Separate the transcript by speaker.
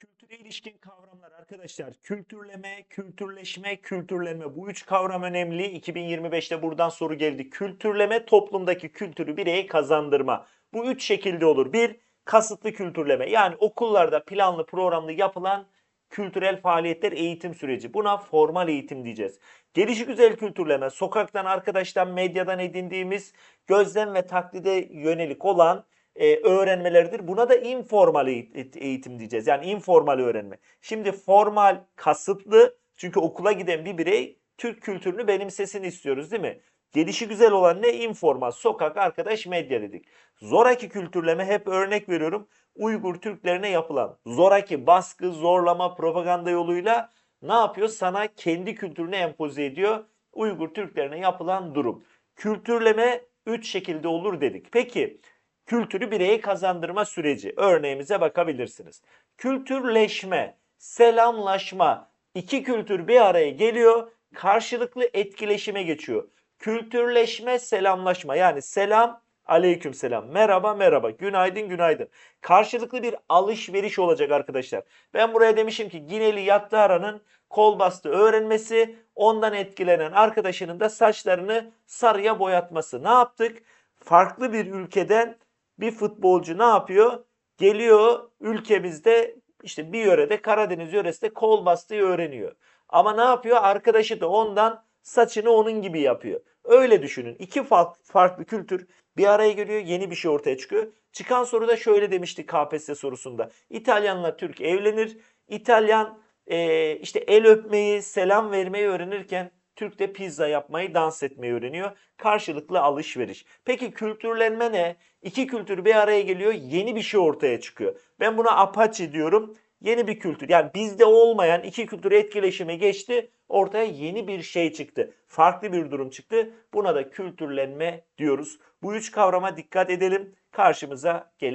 Speaker 1: Kültüre ilişkin kavramlar arkadaşlar. Kültürleme, kültürleşme, kültürlenme. Bu üç kavram önemli. 2025'te buradan soru geldi. Kültürleme toplumdaki kültürü bireye kazandırma. Bu üç şekilde olur. Bir, kasıtlı kültürleme. Yani okullarda planlı programlı yapılan kültürel faaliyetler eğitim süreci. Buna formal eğitim diyeceğiz. Gelişi güzel kültürleme, sokaktan, arkadaştan, medyadan edindiğimiz gözlem ve taklide yönelik olan e, öğrenmelerdir. Buna da informal eğit- eğitim diyeceğiz. Yani informal öğrenme. Şimdi formal, kasıtlı çünkü okula giden bir birey Türk kültürünü benimsesini istiyoruz değil mi? Gelişi güzel olan ne? Informal, sokak, arkadaş, medya dedik. Zoraki kültürleme hep örnek veriyorum. Uygur Türklerine yapılan zoraki baskı, zorlama, propaganda yoluyla ne yapıyor? Sana kendi kültürünü empoze ediyor. Uygur Türklerine yapılan durum. Kültürleme üç şekilde olur dedik. Peki kültürü bireye kazandırma süreci. Örneğimize bakabilirsiniz. Kültürleşme, selamlaşma. iki kültür bir araya geliyor, karşılıklı etkileşime geçiyor. Kültürleşme, selamlaşma. Yani selam, aleyküm selam. Merhaba, merhaba. Günaydın, günaydın. Karşılıklı bir alışveriş olacak arkadaşlar. Ben buraya demişim ki Gineli Yattara'nın kol bastı öğrenmesi, ondan etkilenen arkadaşının da saçlarını sarıya boyatması. Ne yaptık? Farklı bir ülkeden bir futbolcu ne yapıyor? Geliyor ülkemizde işte bir yörede Karadeniz yöresinde kol bastığı öğreniyor. Ama ne yapıyor? Arkadaşı da ondan saçını onun gibi yapıyor. Öyle düşünün. İki fa- farklı kültür bir araya geliyor. Yeni bir şey ortaya çıkıyor. Çıkan soruda şöyle demişti KPSS sorusunda. İtalyanla Türk evlenir. İtalyan eee, işte el öpmeyi, selam vermeyi öğrenirken Türk de pizza yapmayı, dans etmeyi öğreniyor. Karşılıklı alışveriş. Peki kültürlenme ne? İki kültür bir araya geliyor, yeni bir şey ortaya çıkıyor. Ben buna Apache diyorum. Yeni bir kültür. Yani bizde olmayan iki kültür etkileşime geçti. Ortaya yeni bir şey çıktı. Farklı bir durum çıktı. Buna da kültürlenme diyoruz. Bu üç kavrama dikkat edelim. Karşımıza gele